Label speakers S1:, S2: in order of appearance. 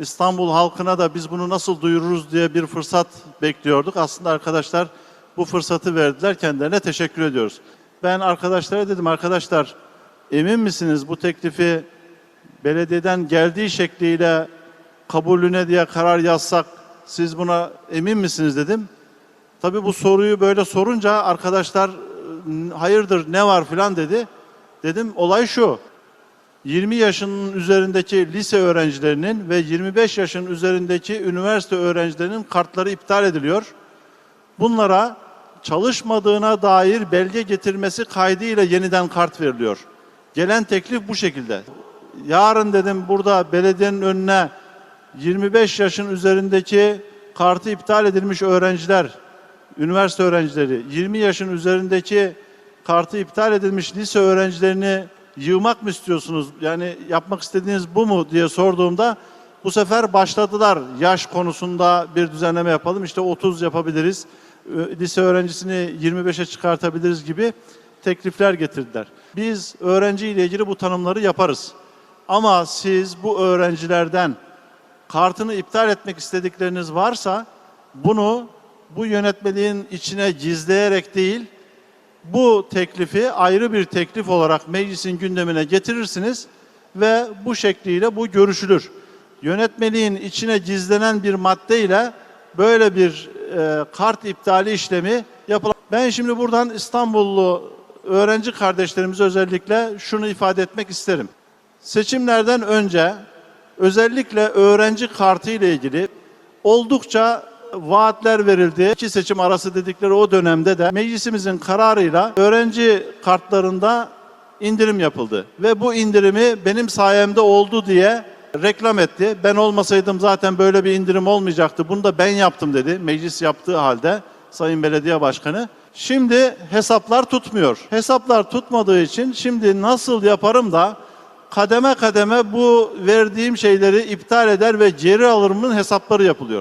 S1: İstanbul halkına da biz bunu nasıl duyururuz diye bir fırsat bekliyorduk. Aslında arkadaşlar bu fırsatı verdiler. Kendilerine teşekkür ediyoruz. Ben arkadaşlara dedim arkadaşlar emin misiniz bu teklifi belediyeden geldiği şekliyle kabulüne diye karar yazsak siz buna emin misiniz dedim. Tabii bu soruyu böyle sorunca arkadaşlar "N- hayırdır ne var filan dedi. Dedim olay şu. 20 yaşının üzerindeki lise öğrencilerinin ve 25 yaşın üzerindeki üniversite öğrencilerinin kartları iptal ediliyor. Bunlara çalışmadığına dair belge getirmesi kaydıyla yeniden kart veriliyor. Gelen teklif bu şekilde. Yarın dedim burada belediyenin önüne 25 yaşın üzerindeki kartı iptal edilmiş öğrenciler, üniversite öğrencileri, 20 yaşın üzerindeki kartı iptal edilmiş lise öğrencilerini yığmak mı istiyorsunuz? Yani yapmak istediğiniz bu mu diye sorduğumda bu sefer başladılar. Yaş konusunda bir düzenleme yapalım. İşte 30 yapabiliriz. Ö- Lise öğrencisini 25'e çıkartabiliriz gibi teklifler getirdiler. Biz öğrenci ile ilgili bu tanımları yaparız. Ama siz bu öğrencilerden kartını iptal etmek istedikleriniz varsa bunu bu yönetmeliğin içine gizleyerek değil, bu teklifi ayrı bir teklif olarak meclisin gündemine getirirsiniz ve bu şekliyle bu görüşülür. Yönetmeliğin içine gizlenen bir maddeyle böyle bir e, kart iptali işlemi yapılan. Ben şimdi buradan İstanbullu öğrenci kardeşlerimize özellikle şunu ifade etmek isterim. Seçimlerden önce özellikle öğrenci kartı ile ilgili oldukça vaatler verildi. İki seçim arası dedikleri o dönemde de meclisimizin kararıyla öğrenci kartlarında indirim yapıldı. Ve bu indirimi benim sayemde oldu diye reklam etti. Ben olmasaydım zaten böyle bir indirim olmayacaktı. Bunu da ben yaptım dedi. Meclis yaptığı halde Sayın Belediye Başkanı. Şimdi hesaplar tutmuyor. Hesaplar tutmadığı için şimdi nasıl yaparım da kademe kademe bu verdiğim şeyleri iptal eder ve geri alırımın hesapları yapılıyor.